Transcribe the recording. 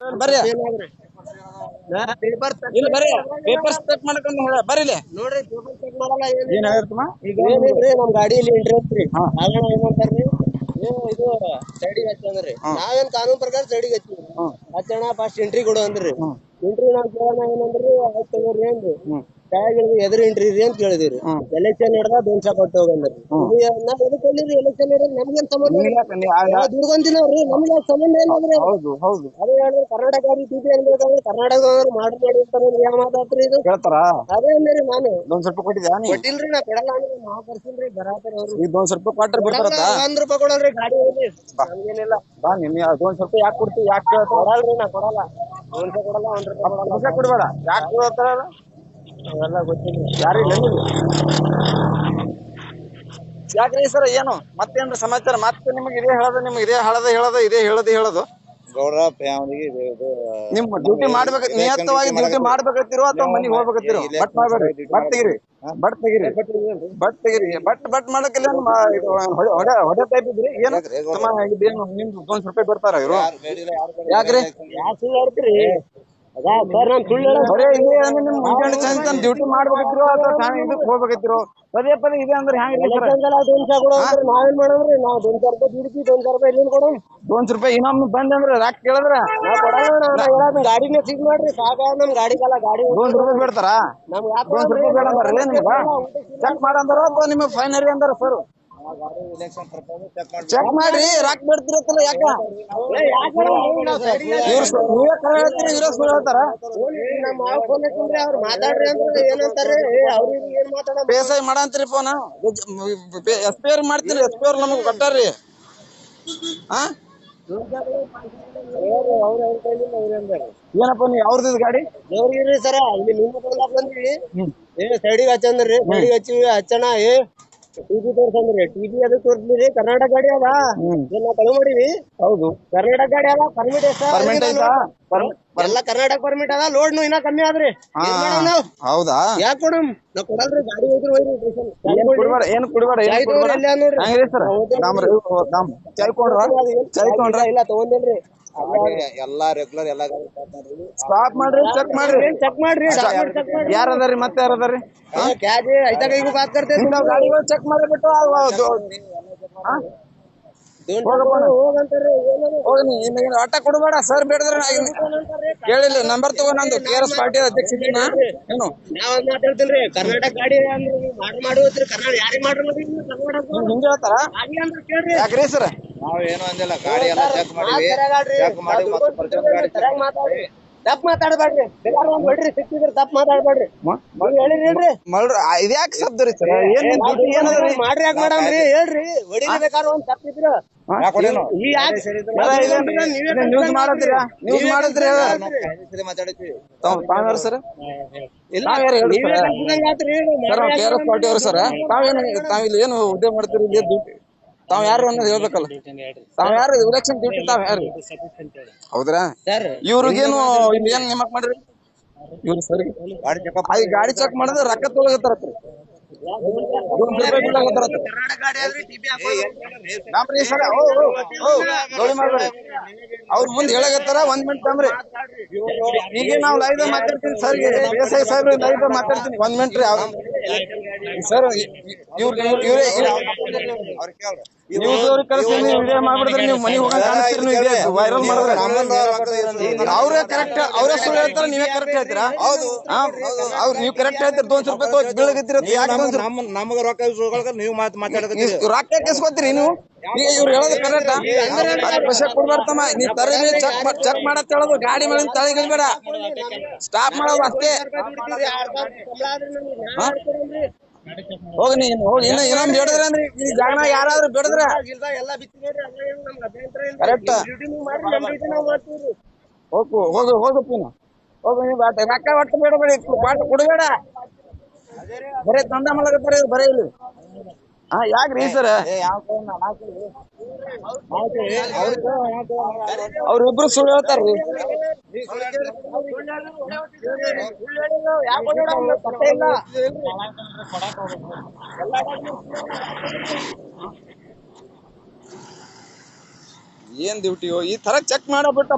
ಬರ್ರಿ. ಪೇಪರ್ ಇಲ್ಲಿ ಬರ್ರಿ. ಪೇಪರ್ ಚೆಕ್ ಮಾಡ್ಕೊಂಡು ಹೋಗ ಬರ್ರಿ ಇಲ್ಲಿ. ನೋಡ್ರಿ ಪೇಪರ್ ಚೆಕ್ ಮಾಡಲ್ಲ ಏನ್ ಏನಾಗಿರ್ತಮ್ಮ ಈಗ ಏನಿಲ್ರಿ ನಮ್ ಗಾಡಿಯಲ್ಲಿ ಆಗಣ ಏನಂತಾರ್ರಿ ಇದು ಸೈಡಿಗೆ ಹಚ್ಚಂದ್ರಿ. ನಾವೇನ್ ಕಾನೂನು ಪ್ರಕಾರ ಸೈಡಿಗೆ ಹಚ್ಚಿವಿ. ಹಚ್ಚಣ ಫಸ್ಟ್ ಎಂಟ್ರಿ ಕೊಡು ಅಂದ್ರಿ. ಎಂಟ್ರಿ ನಾವ್ ಕೇಳೋಣ ಏನಂದ್ರಿ ಆಯ್ತು ತಗೋರಿ ಅಂದ್ರಿ. ಕೆಳಗಿಳಿದು ಎದುರು ಇಂಟ್ರಿ ಅಂತ ಕೇಳಿದಿರಿ ಎಲೆಕ್ಷನ್ ಹಿಡ್ದ ದೋನ್ಸ ಕೊಟ್ಟು ಹೋಗಂದ್ರಿ ನಾವ್ ಎದಕ್ ಹೇಳಿರಿ ಎಲೆಕ್ಷನ್ ಹಿಡಿದ್ರೆ ನಮ್ಗೇನ್ ಸಂಬಂಧ ದುಡ್ಕೊಂತಿನವ್ರಿ ನಮ್ಗೆ ಸಂಬಂಧ ಏನಾದ್ರಿ ಹೌದು ಹೌದು. ಅದೇ ಹೇಳಿದ್ರೆ ಕರ್ನಾಟಕ ಗಾಡಿ ಟಿಟಿ ಕರ್ನಾಟಕ ಮಾಡಿ ಮಾಡಿ ಅಂತಾರೆ ಏನ್ ಮಾತಾಡ್ತ್ರಿ ಇದು? ಕೇಳ್ತಾರ? ಅದೇ ಅಂದ್ರಿ ನಾನು. ಒಂದ್ ಸ್ವಲ್ಪ ಕೊಟ್ಟಿದ್ಯಾ ನೀ? ಕೊಟ್ಟಿಲ್ರಿ ನಾ ಕೊಡಲ್ಲ ಅಂದ್ರೆ ನಾವು ಬರ್ಸಿಲ್ರಿ ಬರಾತಾರ ಅವ್ರು. ಈಗ ಒಂದ್ ಸ್ವಲ್ಪ ಕೊಟ್ರೆ ಬರ್ತಾರ ಒಂದ್ ರೂಪಾಯಿ ಕೊಡಲ್ರಿ ಗಾಡಿ ಹೋಗಿ ನಮ್ಗೇನಿಲ್ಲ. ಬಾ ನಿನ್ ಒಂದ್ ಸ್ವಲ್ಪ ಯಾಕೆ ಕೊಡ್ತಿ ಯಾಕೆ ಕೊಡಲ್ರಿ ನಾ ಕೊಡಲ್ಲ. ಒಂದ್ ರೂಪಾಯಿ ಕೊಡಲ್ಲ ಒಂದ್ ರೂಪಾಯಿ ಕೊಡಲ್ಲ. ಕೊಡ್ಬೇಡ. ಯಾಕೆ ಕೇಳ್ತಾರ ಅವೆಲ್ಲ ಗೊತ್ತಿಲ್ಲ. ಯಾರಿಲ್ಲ ಯಾಕ್ರಿ ಸರ್ ಏನು? ಮತ್ತೇನ್ರ ಸಮಾಚಾರ? ಮತ್ತೆ ನಿಮಗೆ ಇದೇ ಹೇಳೋದು ನಿಮ್ಗೆ ಇದೇ ಹೇಳದ ಹೇಳೋದು ಇದೇ ಹೇಳೋದು ಹೇಳೋದು? ಗೌಡ್ರ ಫ್ಯಾಮಿಲಿಗೆ ಇದು ಇದು ನಿಮ್ ಡ್ಯೂಟಿ ಮಾಡ್ಬೇಕ ನಿಯತವಾಗಿ ಡ್ಯೂಟಿ ಮಾಡ್ಬೇಕತ್ತಿರೋ ಅಥವಾ ಮನಿಗೆ ಹೋಗ್ಬೇಕತ್ತಿರೋ ಬಟ್ ಮಾಡ್ಬೇಡ್ರಿ ಬಟ್ ತೆಗಿರಿ ಬಟ್ ತೆಗಿರಿ ಬಟ್ ತೆಗಿರಿ ಬಟ್ ಬಟ್ ಮಾಡಕ್ಕಿಲ್ಲ ಏನು ಮಾ- ಇದು ಹೊಡೆ ಹೊಡೆ ಹೊಡೆ ಟೈಪ್ ಇದ್ರಿ? ಏನು? ಇದೇನು ನಿಮ್ದು ಒಂದ್ ರೂಪಾಯಿ ಬರ್ತಾರ ಇವರು? ಯಾಕ್ರಿ? ಯಾಕ್ರಿ ಸುಳ್ಳು ಹೇಳ್ತೀರಿ? ಅದಾ ಸರ್ ನಾನ್ ಸುಳ್ಳು ಬರೇ ಇದೆ ಅಂದ್ರೆ ನಿಮ್ ಮುಂಜಾನೆ ಚಂದ ಡ್ಯೂಟಿ ಮಾಡ್ಬೇಕಿದ್ರು ಅಥವಾ ಠಾಣೆ ಇದಕ್ಕೆ ಹೋಗ್ಬೇಕಿದ್ರು? ಪದೇ ಪದೇ ಇದೆ ಅಂದ್ರೆ ಅಂದ್ರೆ ನಾವೇನ್ ಮಾಡಮ್ರಿ ನಾವ್ ದೊನ್ಸ ರೂಪಾಯಿ ದುಡ್ತಿ ದೊನ್ಸ ರೂಪಾಯಿ ಎಲ್ಲಿಂದ ರೂಪಾಯಿ ಇನ್ನೊಮ್ಮೆ ರಾಕ್ ಕೇಳಿದ್ರ? ನಾ ನಾ ಹೇಳೋದ್ ಗಾಡಿನೇ ಸಿಗ್ ಮಾಡ್ರಿ ಸಾಕ ನಮ್ ಗಾಡಿಗಲ್ಲ ಗಾಡಿ ಒಂದ್ ರೂಪಾಯಿ ಬಿಡ್ತಾರ? ನಮ್ಗೆ ರೂಪಾಯಿ ಬೇಡ ಅಂದಾರಲ್ಲ ನಿಮ್ಗ ಚೆಕ್ ಮಾಡಂದಾರ ಅಥವಾ ನಿಮಗೆ ಫೈನರಿ ಅಂದಾರ ಸರ್ ಚೆಕ್ ಮಾಡ್ರಿ ರಾಕ್ ಬಿಡ್ತಿರತ್ತಲ್ಲ ಯಾಕ? ನೀವೇ ಕರೆ ಹೇಳ್ತೀರಿ ಇವ್ರೇ ಸುಳ್ಳು ಹೇಳ್ತಾರ ಐ ಮಾಡಂತ್ರಿ ಫೋನ್ ಎಸ್ ಪಿ ಆರ್ ಮಾಡ್ತೀರಿ ಎಸ್ ಪಿ ಆರ್ ನಮಗ್ ಕೊಟ್ಟಾರ್ರಿ. ಹಾ ಏನಪ್ಪ ನೀವು ಅವ್ರದ್ದು ಗಾಡಿ? ಸರ ಇಲ್ಲಿ ನಿಮ್ಮ ಬಂದ್ರಿ ಏ ಸೈಡಿಗೆ ಹಚ್ಚಂದ್ರಿ ಸೈಡಿಗೆ ಹಚ್ಚಿ ಹಚ್ಚಣ ಏ. ಟಿವಿ ತೋರ್ಸಂದ್ರಿ ಟಿವಿ ಅದು ತೋರ್ಸ್ಲಿರಿ ಕರ್ನಾಟಕ ಗಾಡಿ ಅದ ಕಳು ಮಾಡಿವಿ ಹೌದು. ಕರ್ನಾಟಕ ಗಾಡಿ ಅದ? ಪರ್ಮಿಟ್ ಪರ್ಮಿಟ್ ಐತಾ? ಪರ್ಮಿಟ್ ಎಲ್ಲ ಕರ್ನಾಟಕ ಪರ್ಮಿಟ್ ಅದ ಲೋಡ್ ಇನ್ನ ಕಮ್ಮಿ ಆದ್ರಿ. ಏನ್ ಮಾಡೋಣ ನಾವ್? ಹೌದಾ? ಯಾಕ್ ಕೊಡಮ್? ನಾವ್ ಕೊಡಲ್ರಿ ಗಾಡಿ ಹೋಯ್ರಿ ಸ್ಟೇಷನ್ ಏನ್ ಕುಡಿಬೇಡ ಏನ್ ಕುಡಿಬೇಡ ಏನ್ ಚಾಯ್ ಕುಡಿಬೇಡ. ತಗೋರಿ ಅಲ್ಲೇ ನೋಡ್ರಿ. ಹಂಗ್ರಿ ಸರ್? ನಮ್ರಿ ನಮ್ ಚಾಯ್ ಕೊಂಡ್ರ? ಚಾಯ್ ಕೊಂಡ್ರ? ಇಲ್ಲ ತಗೊಂಡೇನ್ರಿ ಎಲ್ಲಾ ರೆಗ್ಯುಲರ್ ಎಲ್ಲಾ ಗಾಡಿ ಸ್ಟಾಪ್ ಮಾಡ್ರಿ ಚೆಕ್ ಮಾಡ್ರಿ. ಚೆಕ್ ಮಾಡ್ರಿ? ಚೆಕ್ ಮಾಡ್ರಿ? ಯಾರ ಅದಾರಿ ಮತ್ತೆ ಯಾರ ಅದಾರಿ? ಕ್ಯಾಜ್ ಐತಾಗ ಈಗ ಬಾತ್ ಕರ್ತೇವೆ ಗಾಡಿಗಳು ಚೆಕ್ ಹಾ ಅವ್ ಅದು- ಹಾ? ಹೋಗಂತಾರೆ ಏನದು ಹೋಗಿ ನೀ ಇನ್ನು ಏನು ಆಟ ಕೊಡಬೇಡ ಸರ್ ಬೇಡದ್ರ ಕೇಳಿಲ್ಲ ನಂಬರ್ ತಗೋ ನಂದು ಕೆ ಆರ್ ಎಸ್ ಪಾರ್ಟಿ ಅಧ್ಯಕ್ಷ ಇದ್ದೀನ ಏನು? ನಾವ್ ಒಂದ್ ಕರ್ನಾಟಕ ಗಾಡಿ ಮಾಡಿ ಮಾಡಿ ಕರ್ನಾಟಕ ಯಾರಿಗೆ ಮಾಡ್ರಿ ಕರ್ನಾಟಕ ಹೇಳ್ತಾರ? ಯಾಕ್ರಿ ಸರ್ ನಾವ್ ಏನು ಅಂದಿಲ್ಲ ಗಾಡಿ ಎಲ್ಲ ಚೆಕ್ ಮಾಡಿವಿ ಚೆಕ್ ಮಾಡಿ ಮತ್ತೆ ಪ್ರತಿಯೊಂದು ಗಾಡಿ ತಪ್ಪ ಮಾತಾಡಬೇಡ್ರಿ. ಬೇಕಾದ್ರೆ ಒಂದ್ ಹೊಡ್ರಿ ಸಿಕ್ಕಿದ್ರೆ ತಪ್ಪ ಮಾತಾಡಬೇಡ್ರಿ. ಹೇಳಿರಿ ಹೇಳ್ರಿ. ಮಲ್ರ ಇದ್ಯಾಕ್ ಶಬ್ದ ರೀ ಸರ್? ಏನ್ ದುಡ್ಡು ಡ್ಯೂಟಿ ಏನದ ರೀ ಮಾಡ್ರಿ ಯಾಕೆ ಮಾಡಮ್ರಿ ಹೇಳ್ರಿ ಹೊಡಿಲಿ ಬೇಕಾದ್ರೆ ಒಂದ್ ತಪ್ಪಿದ್ರು ನ್ಯೂಸ್ ಮಾಡತ್ತೀರಾ ನ್ಯೂಸ್ ಮಾಡತ್ತೀರಿ ಸರಿ ಕೆ ಆರ್ ಎಸ್ ಪಾರ್ಟಿ ಅವರು ತಾವೇನು ತಾವಿಲ್ಲಿ ಏನು ಉದ್ಯೋಗ ಮಾಡ್ತೀರಿ? ಇಲ್ಲಿ ತಾವ್ ಯಾರು ಅನ್ನೋದು ಹೇಳ್ಬೇಕಲ್ಲ. ತಾವ್ ಯಾರು ಇಲೆಕ್ಷನ್ ಡ್ಯೂಟಿ ತಾವ್ ಯಾರು? ಹೌದ್ರಾ? ಸರ್ ಇವ್ರಿಗೇನು ಇಲ್ಲಿ ಏನ್ ನೇಮಕ್ ಮಾಡ್ರಿ ಇವ್ರು ಸರಿ. ಗಾಡಿ ಗಾಡಿ ಚೆಕ್ ಮಾಡಿದ್ರೆ ರೊಕ್ಕ ತೊಳಗತ್ತಾರತ್ರಿ ಮಾಡ್ಬೇಡಿ ಅವ್ರ ಮುಂದ್ ಹೇಳಕತ್ತಾರ ಒಂದ್ ಮಿನಿಟ್ ತಮ್ರಿ. ಈಗ ನಾವ್ ಲೈವ್ ಮಾತಾಡ್ತೀನಿ ಸರ್ ಎಸ್ ಐ ಸಾಹೇಬ್ರಿ ಲೈವ್ ಮಾತಾಡ್ತೀನಿ ಒಂದ್ ಮಿನಿಟ್ ರೀ ಸರ್ ಇವ್ರ ಕರೆಸಿ ನೀವು ವಿಡಿಯೋ ಮಾಡ್ಬಿಡಿದ್ರೆ ನೀವು ಮನೆಗೆ ಹೋಗಂಗ್ ಕಾಣಿಸ್ತೀರಿ ನೀವು ಇದೇ ವೈರಲ್ ಮಾಡಿದ್ರೆ. ಅವ್ರೇ ಕರೆಕ್ಟ್ ಅವರೇ ಸುಳ್ಳು ಹೇಳ್ತಾರೆ ನೀವೇ ಕರೆಕ್ಟ್ ಹೇಳ್ತೀರಾ? ಹೌದು. ಅವ್ರು ನೀವು ಕರೆಕ್ಟ್ ಹೇಳ್ತೀರಿ ದೋನ್ಸ್ ರೂಪಾಯಿ ತೋಚ್ ಬೀಳಗತ್ತೀರ ನಮಗ ರೊಕ್ಕ ನೀವು ಮಾತ್ ಮಾತಾಡಕತ್ತೀರಿ. ರೊಕ್ಕ ಕೇಸ್ಕೊತೀರಿ ನೀವು? ಇವ್ರು ಹೇಳೋದು ಕರೆಕ್ಟ್ ಕೊಡ್ಬಾರ್ತಮ್ಮ ನೀವ್ ತರಬೇಡಿ ಚೆಕ್ ಚೆಕ್ ಮಾಡತ್ ಹೇಳೋದು ಗಾಡಿ ಮೇಲೆ ತಳಿಗಿಲ್ಬೇಡ ಸ್ಟಾಪ್ ಮಾಡೋದು ಅಷ್ಟೇ. ಹೋಗಿ ನೀನು ಹೋಗಿ ಇನ್ನ ಇನ್ನೊಂದ್ ಬಿಡದ್ರ ಅಂದ್ರೆ ಈ ಜಾಗನ ಯಾರಾದ್ರೂ ಬಿಡದ್ರ? ಕರೆಕ್ಟ್ ಹೋಗು ಹೋಗು ಹೋಗಪ್ಪ ನೀನು ಹೋಗು ನೀವು ಬಾಟ ರೊಕ್ಕ ಒಟ್ಟು ಬೇಡಬೇಡಿ ಬಾಟ ಕೊಡಬೇಡ. ಬರೇ ತಂದ ಮಲಗತ್ತಾರ ಬರೇ ಇಲ್ಲಿ. ಹಾ ಯಾಕ್ರಿ ಸರ್? ಅವ್ರಿಬ್ರು ಸುಳ್ಳು ಹೇಳ್ತಾರ್ರಿ. ಏನ್ ಡ್ಯೂಟಿಯೋ ಈ ತರ ಚೆಕ್ ಮಾಡೋ ಮಾಡಬಿಟ್ಟ